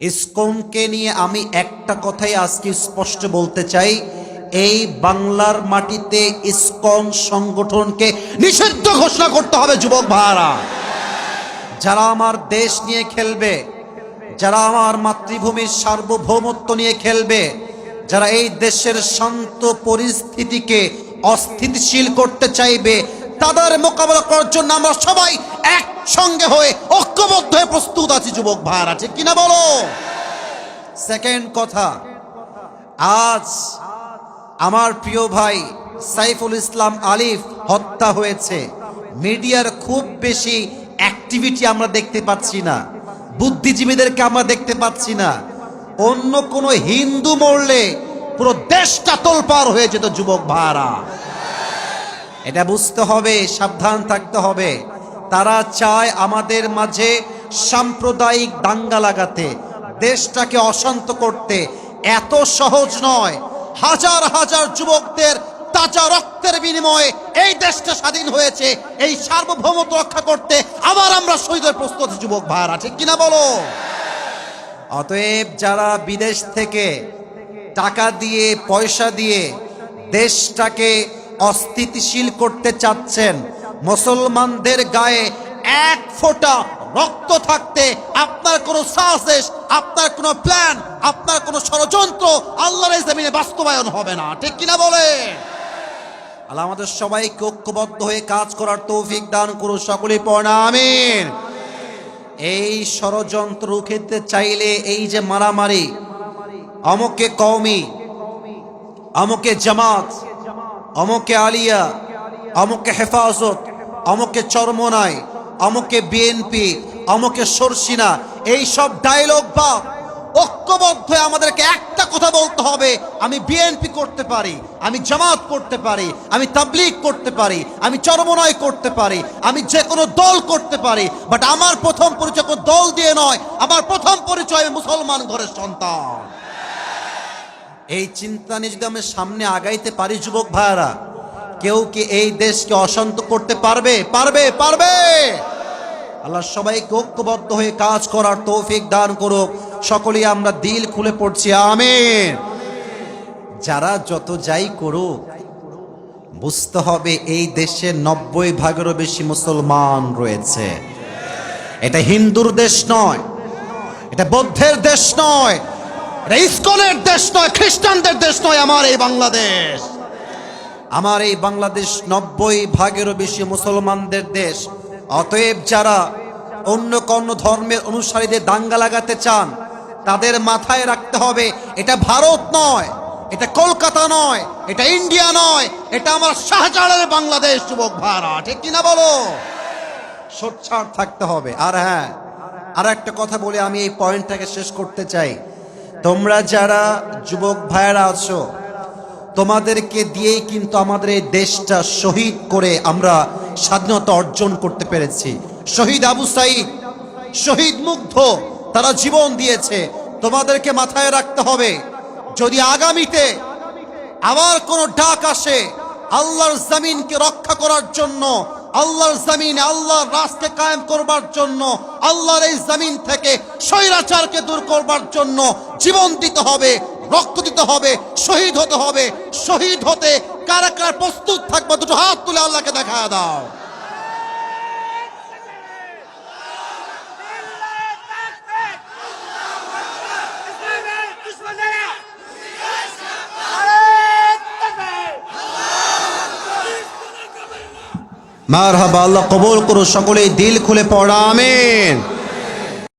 ইসকনকে নিয়ে আমি একটা কথাই আজকে স্পষ্ট বলতে চাই। এই বাংলার মাটিতে ইসকন সংগঠনকে নিষিদ্ধ ঘোষণা করতে হবে, যুবক ভাড়া যারা আমার দেশ নিয়ে খেলবে, যারা আমার মাতৃভূমির সার্বভৌমত্ব নিয়ে খেলবে, যারা এই দেশের শান্ত পরিস্থিতিকে অস্থিতিশীল করতে চাইবে, তাদের মোকাবেলা করার জন্য আমরা সবাই একসঙ্গে হয়ে ঐক্যবদ্ধ হয়ে প্রস্তুত আছি, যুবক ভাইরা ঠিক কিনা বলো? সেকেন্ড কথা, আজ আমার প্রিয় ভাই সাইফুল ইসলাম আলিফ হত্যা হয়েছে। মিডিয়ার খুব বেশি অ্যাক্টিভিটি আমরা দেখতে পাচ্ছি না। বুদ্ধিজীবীদেরকে আমরা দেখতে পাচ্ছি না। অন্য কোনো হিন্দু মরলে পুরো দেশটা তোলপার হয়ে যেত, যুবক ভাড়া এটা বুঝতে হবে, সাবধান থাকতে হবে। তারা চায় আমাদের মাঝে সাম্প্রদায়িক দাঙ্গা লাগাতে, দেশটাকে অশান্ত করতে। এত সহজ নয়। হাজার হাজার যুবকদের তাজা রক্তের বিনিময়ে এই দেশটা স্বাধীন হয়েছে, এই সার্বভৌমত্ব রক্ষা করতে আবার আমরা শহীদের প্রস্তুত, যুবক ভাইরা ঠিক কিনা বলো? অতএব যারা বিদেশ থেকে টাকা দিয়ে, পয়সা দিয়ে দেশটাকে অস্থিতিশীল করতে চাচ্ছেন মুসলমানদের গায়ে এক ফোঁটা রক্ত থাকতে আপনার কোনো সাহসেস আপনার কোনো প্ল্যান, আপনার কোনো ষড়যন্ত্র আল্লাহর জমিনে বাস্তবায়ন হবে না। ঠিক কিনা বলে আল্লাহ আমাদের সবাইকে ঐক্যবদ্ধ হয়ে কাজ করার তৌফিক দান করুন, সকলেই পড়া এই ষড়যন্ত্র রুখেতে চাইলে এই যে মারামারি, অমকে কওমি, অমকে জামাত, অমকে আলিয়া অমকে হেফাজত অমকে চরমনাই অমকে বিএনপি অমকে সরসিনা, এই সব ডায়লগ বা ঐক্যবদ্ধ আমাদেরকে একটা কথা বলতে হবে, আমি বিএনপি করতে পারি, আমি জামাত করতে পারি, আমি তাবলিগ করতে পারি, আমি চরমনয় করতে পারি, আমি যে কোনো দল করতে পারি বাট আমার প্রথম পরিচয় কোনো দল দিয়ে নয়, আমার প্রথম পরিচয় আমি মুসলমান ঘরের সন্তান। এই চিন্তা নিয়ে যদি আমরা সামনে আগাইতে পারি যুবক ভাইয়ারা কেউ কি এই দেশকে অশান্ত করতে পারবে? পারবে পারবে! আল্লাহ সবাইকে ঐক্যবদ্ধ হয়ে কাজ করার তৌফিক দান করুক। সকলেই আমরা দিল খুলে পড়ছি, আমিন। যারা যত যাই করুক, বুঝতে হবে এই দেশে নব্বই ভাগেরও বেশি মুসলমান রয়েছে। এটা হিন্দুর দেশ নয়, এটা বৌদ্ধের দেশ নয়, এটা ইস্কনের দেশ নয়, খ্রিস্টানদের দেশ নয়, আমার এই বাংলাদেশ। আমার এই বাংলাদেশ নব্বই ভাগেরও বেশি মুসলমানদের দেশ। অতএব যারা অন্য কোনো ধর্মের অনুসারীদের দাঙ্গা লাগাতে চান, তাদের মাথায় রাখতে হবে, এটা ভারত নয়, এটা কলকাতা নয়, এটা ইন্ডিয়া নয়, এটা আমার শাহজাহানের বাংলাদেশ, যুবক ভাড়া ঠিক কিনা বলো? সোচ্চার থাকতে হবে। আর হ্যাঁ আর একটা কথা বলে আমি এই পয়েন্টটাকে শেষ করতে চাই। তোমরা যারা যুবক ভাইয়েরা আছো তোমাদেরকে দিয়েই কিন্তু আমাদের এই দেশটা শহীদ করে আমরা স্বাধীনতা অর্জন করতে পেরেছি। শহীদ আবু সাইদ, শহীদ মুগ্ধ, তারা জীবন দিয়েছে। তোমাদেরকে মাথায় রাখতে হবে, যদি আগামীতে আবার কোনো ডাক আসে, আল্লাহর জমিনকে রক্ষা করার জন্য, আল্লাহর জমিনে আল্লাহর রাস্তে কায়েম করবার জন্য, আল্লাহর এই জমিন থেকে স্বৈরাচারকে দূর করবার জন্য জীবন দিতে হবে রক্ত দিতে হবে, শহীদ হতে হবে। শহীদ হতে কারা কারা প্রস্তুত থাকবে, দুটো হাত তুলে আল্লাহকে দেখা দাও। মার হাবা আল্লাহ কবুল করো সকলেই দিল খুলে পড়া, আমিন।